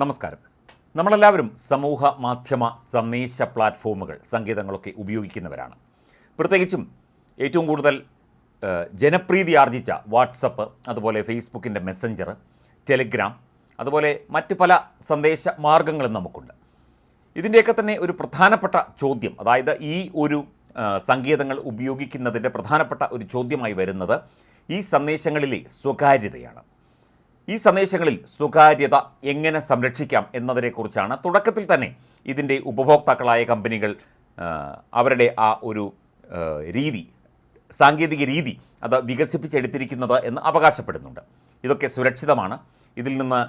നമസ്കാരം. നമ്മളെല്ലാവരും സമൂഹ മാധ്യമ സന്ദേശ പ്ലാറ്റ്ഫോമുകൾ സംഗീതങ്ങളൊക്കെ ഉപയോഗിക്കുന്നവരാണ്. പ്രത്യേകിച്ചും ഏറ്റവും കൂടുതൽ ജനപ്രീതി ആർജിച്ച വാട്സപ്പ് അതുപോലെ ഫേസ്ബുക്കിന്റെ മെസ്സഞ്ചർ ടെലിഗ്രാം അതുപോലെ മറ്റ് പല സന്ദേശ മാർഗങ്ങളും നമുക്കുണ്ട്. ഇതിന്റെയൊക്കെ തന്നെ ഒരു പ്രധാനപ്പെട്ട ചോദ്യം അതായത് ഈ ഒരു സംഗീതങ്ങൾ ഉപയോഗിക്കുന്നതിന്റെ പ്രധാനപ്പെട്ട ഒരു ചോദ്യമായി വരുന്നത് ഈ സന്ദേശങ്ങളിലെ സ്വകാര്യതയാണ്. ഈ സന്ദേശങ്ങളിൽ സ്വകാര്യത എങ്ങനെ സംരക്ഷിക്കാം എന്നതിനെക്കുറിച്ചാണ് തുടക്കത്തിൽ തന്നെ ഇതിന്റെ ഉപഭോക്താക്കളായ കമ്പനികൾ അവരുടെ ആ ഒരു രീതി സാങ്കേതിക രീതി അത് വികസിപ്പിച്ചെടുത്തിരിക്കുന്നത് എന്ന് അവകാശപ്പെടുന്നുണ്ട്. ഇതൊക്കെ സുരക്ഷിതമാണ്. ഇതിൽ നിന്ന്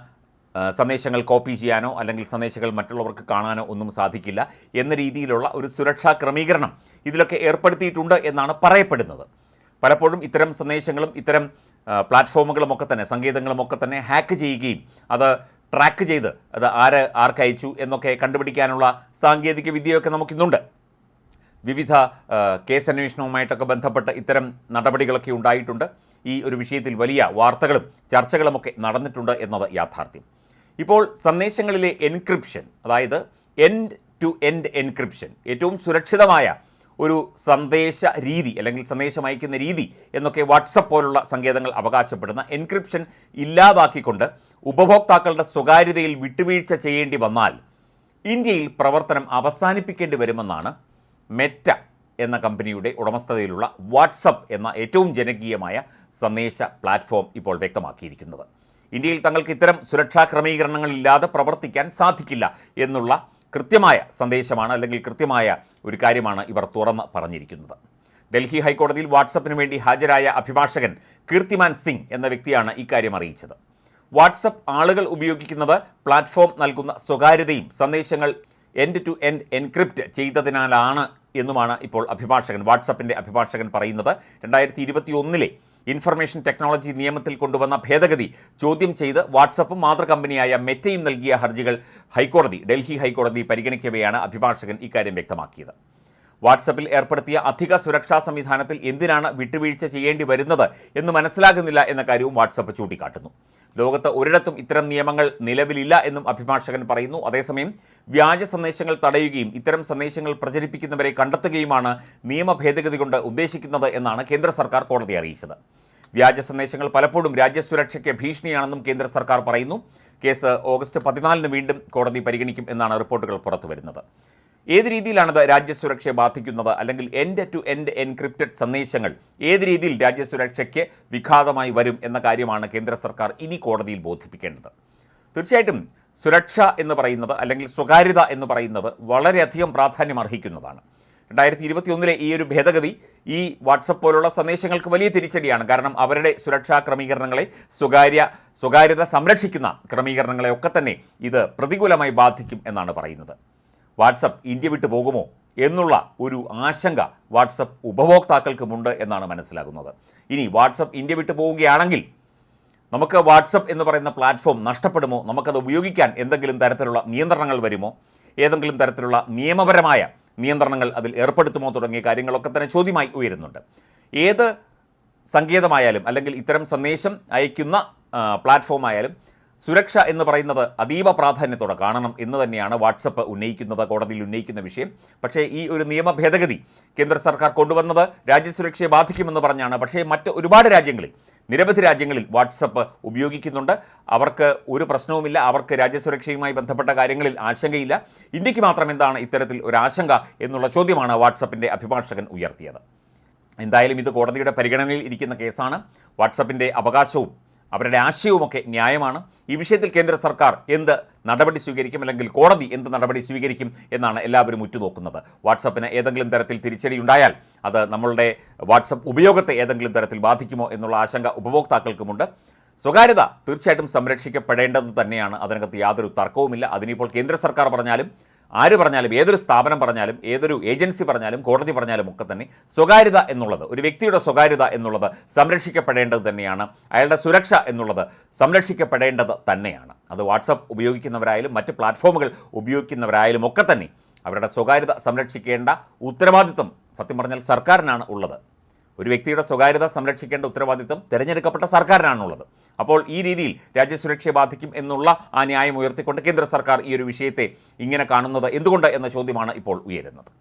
സന്ദേശങ്ങൾ കോപ്പി ചെയ്യാനോ അല്ലെങ്കിൽ സന്ദേശങ്ങൾ മറ്റുള്ളവർക്ക് കാണാനോ ഒന്നും സാധിക്കില്ല എന്ന രീതിയിലുള്ള ഒരു സുരക്ഷാ ക്രമീകരണം ഇതിലൊക്കെ ഏർപ്പെടുത്തിയിട്ടുണ്ട് എന്നാണ് പറയപ്പെടുന്നത്. പലപ്പോഴും ഇത്തരം സന്ദേശങ്ങളും ഇത്തരം പ്ലാറ്റ്ഫോമുകളും ഒക്കെ തന്നെ സംഗീതങ്ങളും ഒക്കെ തന്നെ ഹാക്ക് ചെയ്യുകയും അത് ട്രാക്ക് ചെയ്ത് അത് ആര് ആർക്കയച്ചു എന്നൊക്കെ കണ്ടുപിടിക്കാനുള്ള സാങ്കേതിക വിദ്യയൊക്കെ നമുക്കിന്നുണ്ട്. വിവിധ കേസ് അന്വേഷണവുമായിട്ടൊക്കെ ബന്ധപ്പെട്ട് ഇത്തരം നടപടികളൊക്കെ ഉണ്ടായിട്ടുണ്ട്. ഈ ഒരു വിഷയത്തിൽ വലിയ വാർത്തകളും ചർച്ചകളുമൊക്കെ നടന്നിട്ടുണ്ട് എന്നത് യാഥാർത്ഥ്യം. ഇപ്പോൾ സന്ദേശങ്ങളിലെ എൻക്രിപ്ഷൻ അതായത് എൻഡ് ടു എൻഡ് എൻക്രിപ്ഷൻ ഏറ്റവും സുരക്ഷിതമായ ഒരു സന്ദേശ രീതി അല്ലെങ്കിൽ സന്ദേശം അയക്കുന്ന രീതി എന്നൊക്കെ വാട്സപ്പ് പോലുള്ള സങ്കേതങ്ങൾ അവകാശപ്പെടുന്ന എൻക്രിപ്ഷൻ ഇല്ലാതാക്കിക്കൊണ്ട് ഉപഭോക്താക്കളുടെ സ്വകാര്യതയിൽ വിട്ടുവീഴ്ച ചെയ്യേണ്ടി വന്നാൽ ഇന്ത്യയിൽ പ്രവർത്തനം അവസാനിപ്പിക്കേണ്ടി വരുമെന്നാണ് മെറ്റ എന്ന കമ്പനിയുടെ ഉടമസ്ഥതയിലുള്ള വാട്സപ്പ് എന്ന ഏറ്റവും ജനകീയമായ സന്ദേശ പ്ലാറ്റ്ഫോം ഇപ്പോൾ വ്യക്തമാക്കിയിരിക്കുന്നത്. ഇന്ത്യയിൽ തങ്ങൾക്ക് ഇത്തരം സുരക്ഷാ ക്രമീകരണങ്ങളില്ലാതെ പ്രവർത്തിക്കാൻ സാധിക്കില്ല എന്നുള്ള കൃത്യമായ സന്ദേശമാണ് അല്ലെങ്കിൽ കൃത്യമായ ഒരു കാര്യമാണ് ഇവർ തുറന്ന് പറഞ്ഞിരിക്കുന്നത്. ഡൽഹി ഹൈക്കോടതിയിൽ വാട്സപ്പിന് വേണ്ടി ഹാജരായ അഭിഭാഷകൻ കീർത്തിമാൻ സിംഗ് എന്ന വ്യക്തിയാണ് ഇക്കാര്യം അറിയിച്ചത്. വാട്സപ്പ് ആളുകൾ ഉപയോഗിക്കുന്നത് പ്ലാറ്റ്ഫോം നൽകുന്ന സ്വകാര്യതയും സന്ദേശങ്ങൾ എൻഡ് ടു എൻഡ് എൻക്രിപ്റ്റ് ചെയ്തതിനാലാണ് എന്നുമാണ് ഇപ്പോൾ അഭിഭാഷകൻ വാട്സപ്പിന്റെ അഭിഭാഷകൻ പറയുന്നത്. രണ്ടായിരത്തി ഇരുപത്തി ഒന്നിലെ ഇൻഫർമേഷൻ ടെക്നോളജി നിയമത്തിൽ കൊണ്ടുവന്ന ഭേദഗതി ചോദ്യം ചെയ്ത് വാട്സപ്പും മാതൃകമ്പനിയായ മെറ്റയും നൽകിയ ഹർജികൾ ഹൈക്കോടതി ഡൽഹി ഹൈക്കോടതി പരിഗണിക്കവെയാണ് അഭിഭാഷകൻ ഇക്കാര്യം വ്യക്തമാക്കിയത്. വാട്സപ്പിൽ ഏർപ്പെടുത്തിയ അധിക സുരക്ഷാ സംവിധാനത്തിൽ എന്തിനാണ് വിട്ടുവീഴ്ച ചെയ്യേണ്ടി വരുന്നത് എന്ന് മനസ്സിലാകുന്നില്ല എന്ന കാര്യവും വാട്സപ്പ് ചൂണ്ടിക്കാട്ടുന്നു. ലോകത്ത് ഒരിടത്തും ഇത്തരം നിയമങ്ങൾ നിലവിലില്ല എന്നും അഭിഭാഷകൻ പറയുന്നു. അതേസമയം വ്യാജ സന്ദേശങ്ങൾ തടയുകയും ഇത്തരം സന്ദേശങ്ങൾ പ്രചരിപ്പിക്കുന്നവരെ കണ്ടെത്തുകയുമാണ് നിയമ ഭേദഗതി കൊണ്ട് ഉദ്ദേശിക്കുന്നത് എന്നാണ് കേന്ദ്ര സർക്കാർ കോടതിയെ അറിയിച്ചത്. വ്യാജ സന്ദേശങ്ങൾ പലപ്പോഴും രാജ്യസുരക്ഷയ്ക്ക് ഭീഷണിയാണെന്നും കേന്ദ്ര സർക്കാർ പറയുന്നു. കേസ് ഓഗസ്റ്റ് പതിനാലിന് വീണ്ടും കോടതി പരിഗണിക്കും എന്നാണ് റിപ്പോർട്ടുകൾ പുറത്തുവരുന്നത്. ഏത് രീതിയിലാണത് രാജ്യസുരക്ഷയെ ബാധിക്കുന്നത്? അല്ലെങ്കിൽ എൻഡ് ടു എൻഡ് എൻക്രിപ്റ്റഡ് സന്ദേശങ്ങൾ ഏത് രീതിയിൽ രാജ്യസുരക്ഷയ്ക്ക് വിഘാതമായി വരും എന്ന കാര്യമാണ് കേന്ദ്ര സർക്കാർ ഇനി കോടതിയിൽ ബോധിപ്പിക്കേണ്ടത്. തീർച്ചയായിട്ടും സുരക്ഷ എന്ന് പറയുന്നത് അല്ലെങ്കിൽ സ്വകാര്യത എന്ന് പറയുന്നത് വളരെയധികം പ്രാധാന്യം അർഹിക്കുന്നതാണ് രണ്ടായിരത്തി ഇരുപത്തി ഒന്നിലെ ഈ ഒരു ഭേദഗതി ഈ വാട്സപ്പ് പോലുള്ള സന്ദേശങ്ങൾക്ക് വലിയ തിരിച്ചടിയാണ്. കാരണം അവരുടെ സുരക്ഷാ ക്രമീകരണങ്ങളെ സ്വകാര്യ സ്വകാര്യത സംരക്ഷിക്കുന്ന ക്രമീകരണങ്ങളെ ഒക്കെ തന്നെ ഇത് പ്രതികൂലമായി ബാധിക്കും എന്നാണ് പറയുന്നത്. വാട്സപ്പ് ഇന്ത്യ വിട്ടു പോകുമോ എന്നുള്ള ഒരു ആശങ്ക വാട്സപ്പ് ഉപഭോക്താക്കൾക്കുമുണ്ട് എന്നാണ് മനസ്സിലാകുന്നത്. ഇനി വാട്സപ്പ് ഇന്ത്യ വിട്ടു പോവുകയാണെങ്കിൽ നമുക്ക് വാട്സപ്പ് എന്ന് പറയുന്ന പ്ലാറ്റ്ഫോം നഷ്ടപ്പെടുമോ? നമുക്കത് ഉപയോഗിക്കാൻ എന്തെങ്കിലും തരത്തിലുള്ള നിയന്ത്രണങ്ങൾ വരുമോ? ഏതെങ്കിലും തരത്തിലുള്ള നിയമപരമായ നിയന്ത്രണങ്ങൾ അതിൽ ഏർപ്പെടുത്തുമോ തുടങ്ങിയ കാര്യങ്ങളൊക്കെ തന്നെ ചോദ്യമായി ഉയരുന്നുണ്ട്. ഏത് സങ്കേതമായാലും അല്ലെങ്കിൽ ഇത്തരം സന്ദേശം അയക്കുന്ന പ്ലാറ്റ്ഫോമായാലും സുരക്ഷ എന്ന് പറയുന്നത് അതീവ പ്രാധാന്യത്തോടെ കാണണം എന്ന് തന്നെയാണ് വാട്സപ്പ് ഉന്നയിക്കുന്നത് കോടതിയിൽ ഉന്നയിക്കുന്ന വിഷയം. പക്ഷേ ഈ ഒരു നിയമ ഭേദഗതി കേന്ദ്ര സർക്കാർ കൊണ്ടുവന്നത് രാജ്യസുരക്ഷയെ ബാധിക്കുമെന്ന് പറഞ്ഞാണ്. പക്ഷേ മറ്റ് ഒരുപാട് രാജ്യങ്ങളിൽ നിരവധി രാജ്യങ്ങളിൽ വാട്സപ്പ് ഉപയോഗിക്കുന്നുണ്ട്. അവർക്ക് ഒരു പ്രശ്നവുമില്ല. അവർക്ക് രാജ്യസുരക്ഷയുമായി ബന്ധപ്പെട്ട കാര്യങ്ങളിൽ ആശങ്കയില്ല. ഇന്ത്യയ്ക്ക് മാത്രം എന്താണ് ഇത്തരത്തിൽ ഒരു ആശങ്ക എന്നുള്ള ചോദ്യമാണ് വാട്സപ്പിന്റെ അഭിഭാഷകൻ ഉയർത്തിയത്. എന്തായാലും ഇത് കോടതിയുടെ പരിഗണനയിൽ ഇരിക്കുന്ന കേസാണ്. വാട്സപ്പിന്റെ അവകാശവും അവരുടെ ആശയവുമൊക്കെ ന്യായമാണ്. ഈ വിഷയത്തിൽ കേന്ദ്ര സർക്കാർ എന്ത് നടപടി സ്വീകരിക്കും അല്ലെങ്കിൽ കോടതി എന്ത് നടപടി സ്വീകരിക്കും എന്നാണ് എല്ലാവരും ഉറ്റുനോക്കുന്നത്. വാട്സപ്പിന് ഏതെങ്കിലും തരത്തിൽ തിരിച്ചടി ഉണ്ടായാൽ അത് നമ്മളുടെ വാട്സപ്പ് ഉപയോഗത്തെ ഏതെങ്കിലും തരത്തിൽ ബാധിക്കുമോ എന്നുള്ള ആശങ്ക ഉപഭോക്താക്കൾക്കുമുണ്ട്. സ്വകാര്യത തീർച്ചയായിട്ടും സംരക്ഷിക്കപ്പെടേണ്ടത് തന്നെയാണ്. അതിനകത്ത് യാതൊരു തർക്കവുമില്ല. അതിനിപ്പോൾ കേന്ദ്ര സർക്കാർ പറഞ്ഞാലും ആര് പറഞ്ഞാലും ഏതൊരു സ്ഥാപനം പറഞ്ഞാലും ഏതൊരു ഏജൻസി പറഞ്ഞാലും കോടതി പറഞ്ഞാലും ഒക്കെ തന്നെ സ്വകാര്യത എന്നുള്ളത് ഒരു വ്യക്തിയുടെ സ്വകാര്യത എന്നുള്ളത് സംരക്ഷിക്കപ്പെടേണ്ടത് തന്നെയാണ്. അയാളുടെ സുരക്ഷ എന്നുള്ളത് സംരക്ഷിക്കപ്പെടേണ്ടത് തന്നെയാണ്. അത് വാട്സപ്പ് ഉപയോഗിക്കുന്നവരായാലും മറ്റ് പ്ലാറ്റ്ഫോമുകൾ ഉപയോഗിക്കുന്നവരായാലും ഒക്കെ തന്നെ അവരുടെ സ്വകാര്യത സംരക്ഷിക്കേണ്ട ഉത്തരവാദിത്വം സത്യം പറഞ്ഞാൽ സർക്കാരിനാണ് ഉള്ളത്. ഒരു വ്യക്തിയുടെ സ്വകാര്യത സംരക്ഷിക്കേണ്ട ഉത്തരവാദിത്വം തിരഞ്ഞെടുക്കപ്പെട്ട സർക്കാരിനാണുള്ളത്. അപ്പോൾ ഈ രീതിയിൽ രാജ്യസുരക്ഷയെ ബാധിക്കും എന്നുള്ള ആ ന്യായം ഉയർത്തിക്കൊണ്ട് കേന്ദ്ര സർക്കാർ ഈ ഒരു വിഷയത്തെ ഇങ്ങനെ കാണുന്നത് എന്തുകൊണ്ട് എന്ന ചോദ്യമാണ് ഇപ്പോൾ ഉയരുന്നത്.